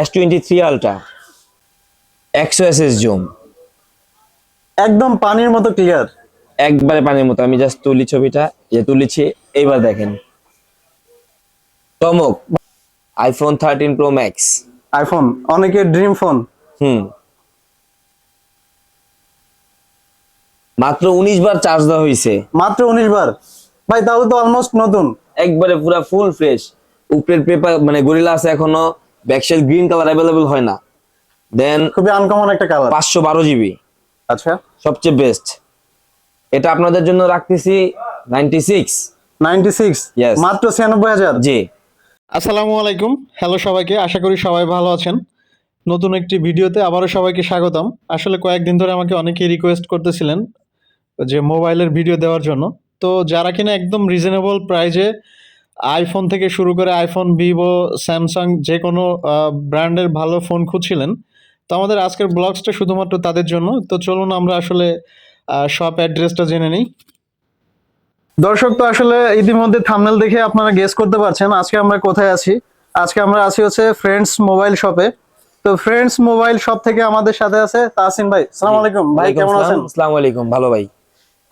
S twenty three ultra একশো S S zoom একদম পানির মতো ক্লিয়ার একবারে পানির মতো। আমি জাস্ট তুলি ছবিটা যে তুলেছি এইবার দেখেন। চমক iPhone thirteen pro max iPhone অনেকের ড্রিম ফোন হুম। মাত্র উনিশ বার চার্জ দেওয়া হয়েছে মাত্র উনিশ বার। ভাই তাহলে তো অলমোস্ট নতুন। একবারে পুরো ফুল ফ্রেশ উপরের পেপার মানে গরিলা আছে এখনও। ব্যাকশেল গ্রিন কালার অ্যাভেলেবল হয় না। দেন খুবই আনকমন একটা কালার পাঁচশো বারো জিবি আচ্ছা। সবচেয়ে বেস্ট এটা আপনাদের জন্য রাখতেছি নাইনটি সিক্স নাইনটি সিক্স. মাত্র ছিয়ানব্বই হাজার? জি। আসসালামু আলাইকুম। হ্যালো সবাইকে। আশা করি সবাই ভালো আছেন। নতুন একটি ভিডিওতে আবারও সবাইকে স্বাগতম। আসলে কয়েকদিন ধরে আমাকে অনেকেই রিকোয়েস্ট করতেছিলেন যে মোবাইলের ভিডিও দেওয়ার জন্য। তো যারা কিনা একদম রিজনেবল প্রাইজে আইফোন থেকে শুরু করে আইফোন ভিভো স্যামসাং যে কোনো ব্র্যান্ডের ভালো ফোন খুঁজছিলেন। তো আমাদের আজকের ব্লগসটা শুধুমাত্র তাদের জন্য। তো চলুন আমরা আসলে শপ অ্যাড্রেসটা জেনে নিই। দর্শক তো আসলে ইতিমধ্যে থামনেল দেখে আপনারা গেস করতে পারছেন আজকে আমরা কোথায় আছি। আজকে আমরা আছি হচ্ছে ফ্রেন্ডস মোবাইল শপে তো ফ্রেন্ডস মোবাইল শপ থেকে আমাদের সাথে আছে তাহসিন ভাই। সালাম আলাইকুম। ভাই কেমন আছেন? আসসালামু আলাইকুম। ভালো ভাই।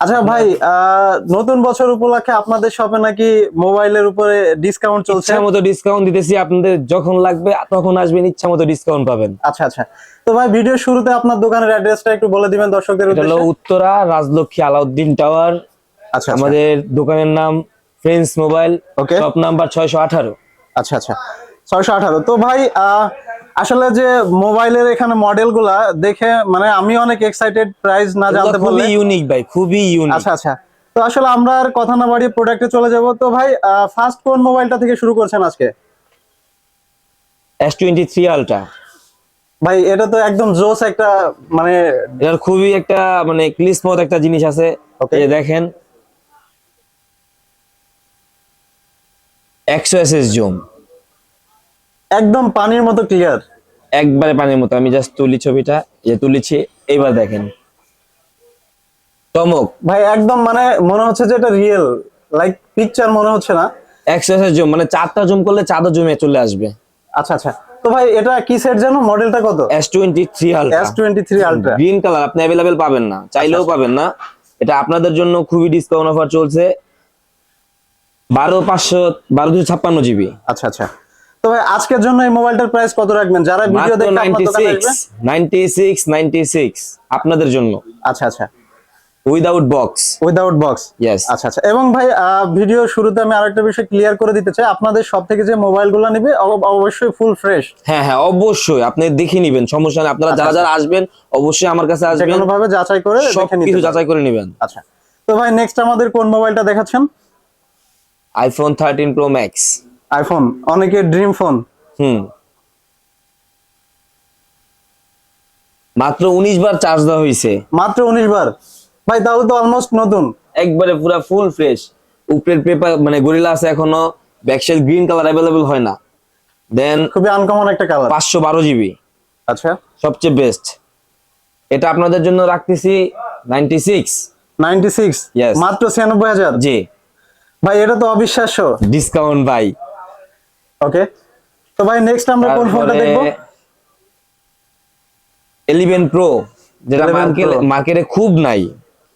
আচ্ছা ভাই আহ, নতুন বছর উপলক্ষে আপনাদের শপে নাকি মোবাইলের উপরে ডিসকাউন্ট চলছে? ইচ্ছা মতো ডিসকাউন্ট দিতেছি আপনাদের যখন লাগবে তখন আসবেন ইচ্ছা মতো ডিসকাউন্ট পাবেন। আচ্ছা আচ্ছা। তো ভাই ভিডিও শুরুতে আপনার দোকানের অ্যাড্রেসটা একটু বলে দিবেন দর্শকদের এটা হলো উত্তরা রাজলক্ষ্মী আলাউদ্দিন টাওয়ার আচ্ছা আমাদের আমাদের দোকানের নাম friends mobile okay shop number ছয়শো আঠারো। আচ্ছা আচ্ছা। ছয়শো আঠারো। তো ভাই আহ, আসলে যে মোবাইলের এখানে মডেলগুলা দেখে মানে আমি অনেক এক্সাইটেড প্রাইস না জানতে পারলে ইউনিক ভাই খুবই ইউনিক আচ্ছা আচ্ছা। তো আসলে আমরা আর কথা না বাড়িয়ে প্রোডাক্টে চলে যাব। তো ভাই ফার্স্ট কোন মোবাইলটা থেকে শুরু করছেন আজকে? এস টোয়েন্টি থ্রি আলট্রা ভাই এটা তো একদম জোস একটা মানে এটার খুবই একটা মানে ক্লিসমত একটা জিনিস আছে. এই দেখেন। একশো এস এস জুম একদম পানির মতো ক্লিয়ার একবারে পানির মতো। আমি জাস্ট তুলি ছবিটা যে তুলেছি এইবার দেখেন। চমক ভাই একদম মানে মনে হচ্ছে যে এটা রিয়েল লাইক পিকচার মনে হচ্ছে না। এস জুম মানে চারটা জুম করলে চাঁদও জুমে চলে আসবে। আচ্ছা আচ্ছা। তো ভাই এটা কি সেট জানো? মডেলটা কত? S twenty three ultra S twenty three ultra green colour আপনি অ্যাভেলেবেল পাবেন না। চাইলেও আচ্ছা। পাবেন না। এটা আপনাদের জন্য খুবই ডিসকাউন্ট অফার চলছে। বারো পাঁচশো বারো দুশো ছাপ্পান্ন জিবি আচ্ছা আচ্ছা। তো ভাই আজকের জন্য এই মোবাইলটার প্রাইস কত রাখবেন? যারা ভিডিও দেখে নাইনটি দোকানে আসবে নাইনটি সিক্স নাইনটি সিক্স আপনাদের জন্য। আচ্ছা আচ্ছা। Without box without box yes আচ্ছা আচ্ছা। এবং ভাই ভিডিও শুরুতে আমি আরেকটা বিষয় ক্লিয়ার করে দিতে চাই। আপনাদের সব থেকে যে মোবাইলগুলো নিবে অব- অবশ্যই ফুল ফ্রেশ হ্যাঁ হ্যাঁ অবশ্যই। আপনি দেখে নিবেন সমস্যা নেই। আপনারা যারা যারা আসবেন অবশ্যই আমার কাছে আসবেন। কোনো ভাবে যাচাই করে দেখে নিতে কিছু যাচাই করে নেবেন। আচ্ছা। তো ভাই নেক্সট আমাদের কোন মোবাইলটা দেখাচ্ছেন? IPhone thirteen pro max iPhone অনেকের ড্রিম ফোন হুম। মাত্র উনিশ বার চার্জ দেওয়া হয়েছে মাত্র উনিশ বার। ভাই তাহলে তো অলমোস্ট নতুন। একবারে পুরো ফুল ফ্রেশ উপরের পেপার মানে গরিলা আছে এখনও ব্যাকশেল গ্রিন কালার অ্যাভেলেবল হয় না। দেন খুবই আনকমন একটা কালার পাঁচশো বারো জিবি আচ্ছা। সবচেয়ে বেস্ট এটা আপনাদের জন্য রাখতেছি নাইনটি সিক্স নাইনটি সিক্স. মাত্র ছিয়ানব্বই হাজার। জি। ভাই এটা তো অবিশ্বাস্য। ডিসকাউন্ট ভাই। ওকে তো ভাই নেক্সট আমরা কোন ফোনটা দেখব? এলিভেন প্রো যেটা 11 মার্কেট মার্কেটে খুব নাই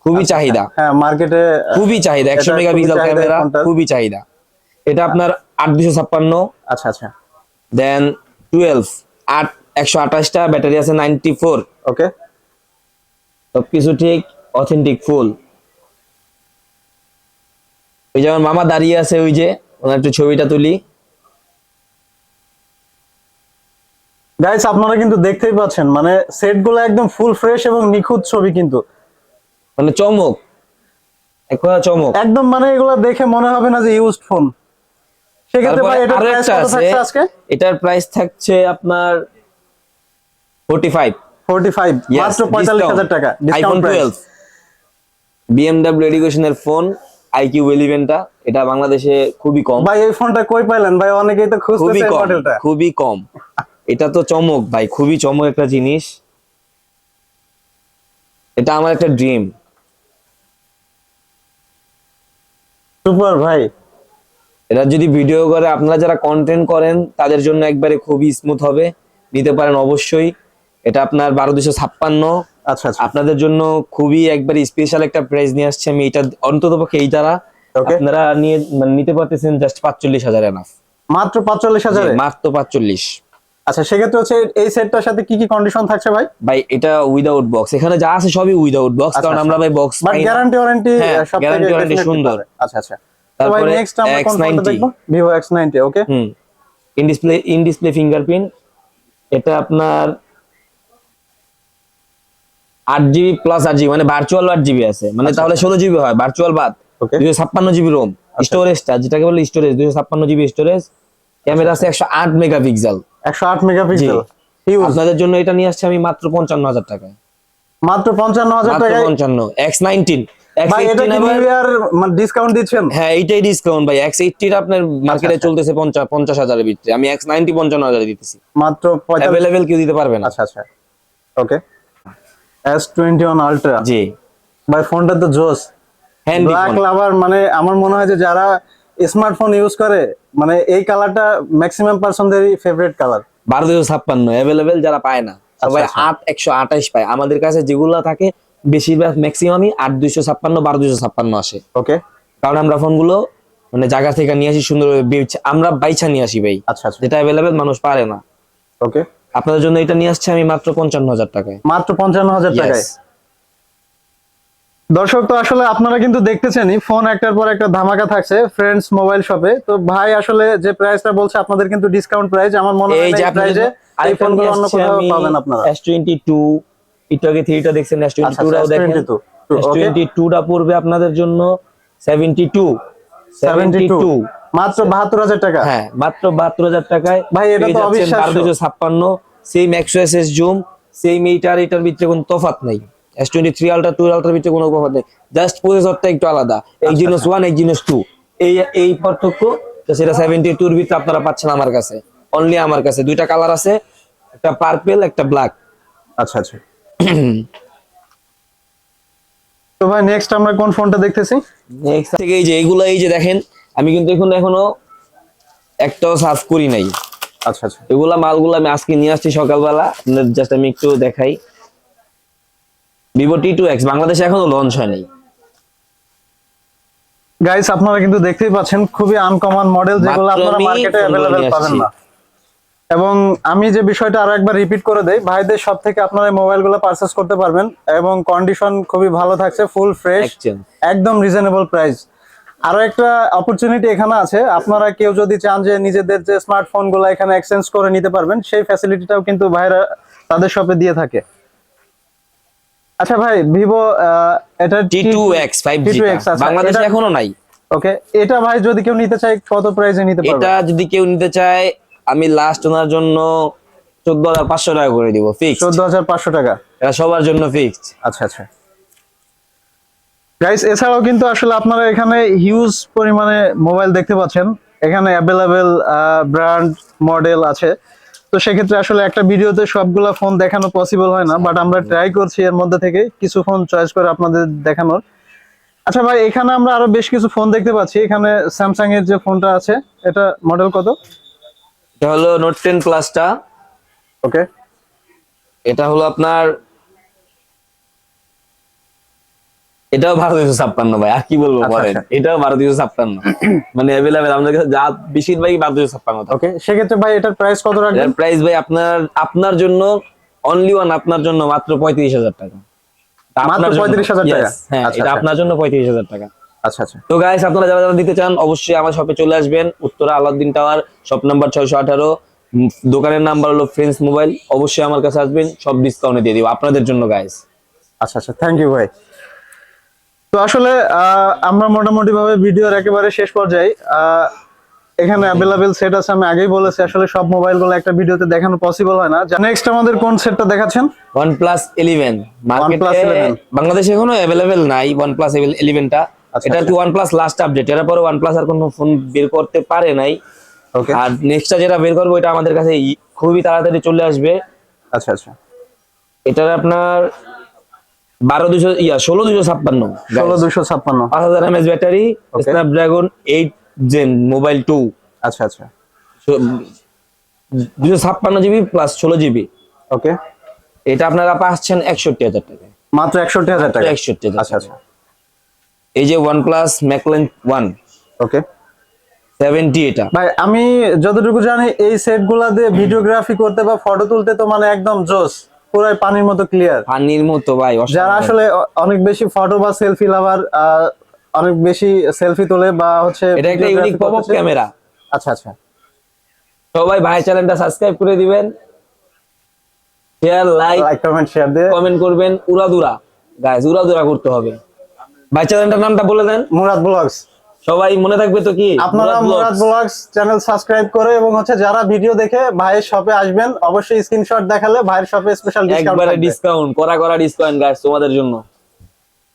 খুবই চাহিদা। হ্যাঁ মার্কেটে খুবই চাহিদা একশো এটা খুবই মেগাপিক্সেল ক্যামেরা খুবই চাহিদা। এটা আপনার আট দুশো ছাপ্পান্ন। আচ্ছা আচ্ছা। দেন টুয়েলভ আট একশো আঠাশটা ব্যাটারি আছে নাইনটি ফোর ওকে সবকিছু ঠিক অথেন্টিক ফুল ওই যেমন মামা দাঁড়িয়ে আছে ওই যে ওনার একটু ছবিটা তুলি। গাইস আপনারা কিন্তু দেখতেই পাচ্ছেন মানে সেটগুলো একদম ফুল ফ্রেশ এবং নিখুঁত ছবি কিন্তু। মানে চমক। এক কথা চমক। একদম মানে এগুলো দেখে মনে হবে না যে ইউজড ফোন সেক্ষেত্রে ভাই এটা প্রাইস কত থাকছে আজকে? এটার প্রাইস থাকছে আপনার ফোর্টি ফাইভ 45 মাত্র 45000 টাকা ডিসকাউন্ট প্রাইস ফোন আইকিউ ইলেভেনটা এটা বাংলাদেশে খুবই কম। ভাই এই ফোনটা কই পাইলেন? ভাই অনেকেই তো খুঁজতেছে মডেলটা খুবই কম। এটা তো চমক ভাই খুবই চমক একটা জিনিস। এটা আমার একটা ড্রিম সুপার ভাই। এটা যদি ভিডিও করে আপনারা যারা কন্টেন্ট করেন তাদের জন্য একবারে খুবই স্মুথ হবে। নিতে পারেন অবশ্যই। এটা আপনার বারো দুশো ছাপ্পান্ন। আচ্ছা আচ্ছা। আপনাদের জন্য খুবই একবার স্পেশাল একটা প্রাইস নিয়ে আসছি আমি। এটা অন্তত পক্ষে এই দ্বারা আপনারা নিয়ে মানে নিতে পারতেছেন জাস্ট পাঁচচল্লিশ হাজার এনাফ মাত্র পাঁচচল্লিশ হাজারে? মাত্র পাঁচচল্লিশ। আচ্ছা সেক্ষেত্রে হচ্ছে এই সেটটার সাথে কি কি কন্ডিশন থাকছে ভাই? ভাই এটা উইদাউট বক্স এখানে যা আছে সবই উইদাউট বক্স আচ্ছা, কারণ আচ্ছা। আমরা ভাই বক্স বাট গ্যারান্টি ওয়ারেন্টি সব warranty definitely সুন্দর। আচ্ছা আচ্ছা। তো ভাই তারপরে নেক্সট আমরা কোন ফোনটা X90 Vivo X ninety okay hmm. In display in display fingerprint এটা আপনার আট জিবি প্লাস আট জিবি মানে ভার্চুয়াল আট জিবি আছে। মানে তাহলে ষোলো জিবি হয় ভার্চুয়াল বাদ। ওকে দুশো ছাপ্পান্ন জিবি রোম স্টোরেজটা যেটাকে বলে স্টোরেজ দুশো ছাপ্পান্ন জিবি স্টোরেজ ক্যামেরা আছে একশো আট মেগাপিক্সেল একশো আট মেগাপিক্সেল। হিউজ আপনাদের জন্য এটা নিয়ে আসছে আমি মাত্র পঞ্চান্ন হাজার টাকায়। মাত্র পঞ্চান্ন হাজার মাত্র টাকায়? পঞ্চান্ন। X nineteen. ভাই এটা কি নিউ ইয়ার মানে ডিসকাউন্ট দিচ্ছেন? হ্যাঁ এইটাই ডিসকাউন্ট ভাই। আপনার মার্কেটে আচ্ছা। চলতেছে ভিতরে। আমি পঞ্চান্ন হাজারে দিতেছি। মাত্র কেউ দিতে পারবে না। আচ্ছা আচ্ছা। ওকে আলট্রা জি। ভাই ফোনটা তো জোস। হ্যান্ডি ব্ল্যাক লাভার মানে আমার মনে হয় যে যারা স্মার্টফোন ইউজ করে মানে এই কালারটা ম্যাক্সিমাম পার্সনদেরই ফেভারিট কালার বারো দুশো ছাপ্পান্ন অ্যাভেলেবেল যারা পায় না সবাই আচ্ছা। আট একশো আঠাইশ পায়। আমাদের কাছে যেগুলো থাকে বেশিরভাগ ম্যাক্সিমামই আট দুইশো ছাপ্পান্ন বারো দুইশো ছাপ্পান্ন আসে। ওকে কারণ আমরা ফোনগুলো মানে জায়গা থেকে নিয়ে আসি সুন্দর আমরা বাইছা নিয়ে আসি ভাই। আচ্ছা আচ্ছা। যেটা অ্যাভেলেবেল মানুষ পারে না। ওকে আপনাদের জন্য এটা নিয়ে আসছে আমি মাত্র পঞ্চান্ন হাজার টাকায়। মাত্র পঞ্চান্ন হাজার টাকায়. দর্শক তো আসলে আপনারা কিন্তু দেখতেছেনই ফোন একটার পর একটা ধামাকা থাকছে ফ্রেন্ডস মোবাইল শপে তো ভাই আসলে যে প্রাইসটা বলছে আপনাদের কিন্তু ডিসকাউন্ট প্রাইস আমার মনে হয় এই যে প্রাইসে এই ফোনগুলো অন্য কোথাও পাবেন আপনারা। এস টোয়েন্টি টু একটু আগে দেখছেন এস টোয়েন্টি আচ্ছা দেখেন। S22 এস ওকে পড়বে আপনাদের জন্য সেভেন্টি টু সেভেন্টি 72 টু মাত্র বাহাত্তর হাজার টাকা। হ্যাঁ মাত্র বাহাত্তর হাজার টাকায়। ভাই, এটা তো অবিশ্বাস্য। বারো দুশো ছাপ্পান্ন সেম একশো এস এস জুম সেম এইটার এটার ভিতরে কোনো তফাৎ নাই। S twenty three ultra to আলট্রার ভিতরে কোনো তফাৎ নেই। জাস্ট প্রসেসরটা একটু আলাদা। এক জিনিস ওয়ান এক জিনিস টু এই এই পার্থক্য তো সেটা সেভেন্টি টুর ভিতরে আপনারা পাচ্ছেন আমার কাছে। অনলি আমার কাছে। দুইটা কালার আছে একটা পার্পেল একটা ব্ল্যাক আচ্ছা আচ্ছা। তো ভাই নেক্সট আমরা কোন ফোনটা দেখতেছি? নেক্সট থেকে এই যে এইগুলো এই যে দেখেন আমি কিন্তু এখন এখনও একটাও সার্ভ করি নাই। আচ্ছা আচ্ছা। এগুলা মালগুলো আমি আজকে নিয়ে আসছি সকালবেলা। জাস্ট আমি একটু দেখাই। ভিভো টি টু এক্স বাংলাদেশে এখনও লঞ্চ হয়নি। গাইস আপনারা কিন্তু দেখতেই পাচ্ছেন খুবই আনকমন মডেল যেগুলো আপনারা মার্কেটে নিয়ে পাবেন না। এবং আমি যে বিষয়টা আরও একবার রিপিট করে দেই ভাইদের সব থেকে আপনারা মোবাইলগুলো পারচেস করতে পারবেন এবং কন্ডিশন খুবই ভালো থাকছে ফুল ফ্রেশ একদম রিজনেবল প্রাইস আরও একটা অপরচুনিটি এখানে আছে আপনারা কেউ যদি চান যে নিজেদের যে স্মার্টফোনগুলো এখানে এক্সচেঞ্জ করে নিতে পারবেন সেই ফ্যাসিলিটিটাও কিন্তু ভাইরা তাদের শপে দিয়ে থাকে। আচ্ছা ভাই ভিভো এটা T two. X five G T2X, আচ্ছা, বাংলাদেশে এখনও নাই। ওকে এটা ভাই যদি কেউ নিতে চায় কত প্রাইসে নিতে পারবে? এটা যদি কেউ নিতে চায় আমি লাস্ট ওনার জন্য চোদ্দ হাজার পাঁচশো টাকা করে দিব ফিক্স চোদ্দ হাজার পাঁচশো টাকা। এটা সবার জন্য ফিক্সড আচ্ছা আচ্ছা। গাইস এছাড়াও কিন্তু আসলে আপনারা এখানে হিউজ পরিমাণে মোবাইল দেখতে পাচ্ছেন। এখানে অ্যাভেলেবেল ব্র্যান্ড মডেল আছে। তো সেক্ষেত্রে আসলে একটা ভিডিওতে সবগুলা ফোন দেখানো পসিবল হয় না বাট আমরা ট্রাই করছি এর মধ্যে থেকে কিছু ফোন চয়েস করে আপনাদের দেখানোর। আচ্ছা ভাই এখানে আমরা আরও বেশ কিছু ফোন দেখতে পাচ্ছি। এখানে স্যামসাং এর যে ফোনটা আছে এটা মডেল কত? এটা হলো নোট টেন প্লাসটা ওকে এটা হলো আপনার এটাও বারো দুশো ছাপ্পান্ন ভাই আর কি বলব আচ্ছা, বলেন? আচ্ছা। এটাও বারো দুশো ছাপ্পান্ন। মানে অ্যাভেলেবেল আমাদের কাছে যা বেশিরভাগই বারো দুশো ছাপ্পান্ন ওকে সেক্ষেত্রে ভাই এটার প্রাইস কত রাখবেন? প্রাইস ভাই আপনার আপনার জন্য অনলি ওয়ান আপনার জন্য মাত্র পঁয়ত্রিশ হাজার টাকা। মাত্র জন্য- 35,000 টাকা? হ্যাঁ আচ্ছা, এটা। আপনার জন্য পঁয়ত্রিশ হাজার টাকা। আচ্ছা আচ্ছা। তো গাইস আপনারা যারা যারা নিতে চান অবশ্যই আমার শপে চলে আসবেন। Uttara Alauddin tower shop number ছয়শো আঠারো। দোকানের নাম্বার হলো ফ্রেন্ডস মোবাইল অবশ্যই আমার কাছে আসবেন সব ডিসকাউন্টে দিয়ে দিব। আপনাদের জন্য গাইস আচ্ছা আচ্ছা থ্যাংক ইউ ভাই। তো আসলে আমরা মোটামুটি ভাবে ভিডিওর একেবারে শেষ পর্যায়ে এখানে অ্যাভেলেবেল সেট আছে আমি আগেই বলেছি আসলে সব মোবাইলগুলো একটা ভিডিওতে দেখানো পসিবল হয় না। নেক্সট আমাদের কোন সেটটা দেখাচ্ছেন? OnePlus মার্কেটে 11 বাংলাদেশে এখনও অ্যাভেলেবেল নাই প্লাস ইলেভেনটা আচ্ছা, এটা কি ওয়ান প্লাস লাস্ট আপডেট এর পরে প্লাস আর কোনো ফোন বের করতে পারে নাই। ওকে আর নেক্সটটা যেটা বের করব এটা আমাদের কাছে খুবই তাড়াতাড়ি চলে আসবে। আচ্ছা আচ্ছা। এটার আপনার বারো দুশো ইয়া ষোলো দুশো ছাপ্পান্ন ষোলো দুশো ছাপ্পান্ন। পাঁচ হাজার MS battery. Snapdragon eight gen mobile two আচ্ছা আচ্ছা। দুশো ছাপ্পান্ন জিবি প্লাস ষোলো জিবি ওকে এটা আপনারা পাচ্ছেন একষট্টি হাজার টাকা মাত্র একষট্টি হাজার টাকা। একষট্টি আচ্ছা আচ্ছা। এই যে one plus McLaren one okay seventy এটা। ভাই আমি যতটুকু জানি এই সেটগুলা দিয়ে ভিডিওগ্রাফি করতে বা ফটো তুলতে তো মানে একদম জোস। পুরাই পানির মতো ক্লিয়ার পানির মতো ভাই যারা আসলে অনেক বেশি ফটো বা সেলফি লাভার অনেক বেশি সেলফি তোলে বা হচ্ছে এটা একটা ইউনিক পপ করতে চায়। ক্যামেরা আচ্ছা আচ্ছা। সবাই ভাই চ্যানেলটা সাবস্ক্রাইব করে দিবেন। Share like like comment share দিয়ে। কমেন্ট করবেন। উড়াদুরা। গাইস উড়াদুরা করতে হবে। ভাই চ্যানেলটার নামটা বলে দেন। মুরাদ ব্লগস। সবাই মনে থাকবে তো কি? আপনারা মুরাদ ব্লগস চ্যানেল সাবস্ক্রাইব করে এবং হচ্ছে যারা ভিডিও দেখে ভাইয়ের শপে আসবেন অবশ্যই স্ক্রিনশট দেখালে ভাইয়ের শপে স্পেশাল ডিসকাউন্ট একবারে ডিসকাউন্ট করা করা ডিসকাউন্ট গাইস তোমাদের জন্য।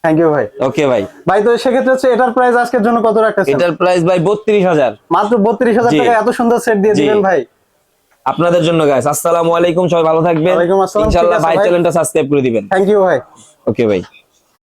থ্যাংক ইউ ভাই। ওকে ভাই। ভাই তো সেক্ষেত্রে হচ্ছে এটার প্রাইস আজকের জন্য কত রাখতেছেন? এটার প্রাইস ভাই বত্রিশ হাজার। মাত্র বত্রিশ হাজার জি। টাকা এত সুন্দর সেট দিয়ে জি। দিবেন ভাই। আপনাদের জন্য গাইস আসসালামু আলাইকুম সবাই ভালো থাকবেন। ওয়ালাইকুম আসসালাম, ইনশাআল্লাহ ভাই ভাই। চ্যানেলটা সাবস্ক্রাইব করে দিবেন। থ্যাংক ইউ ভাই। ওকে ভাই।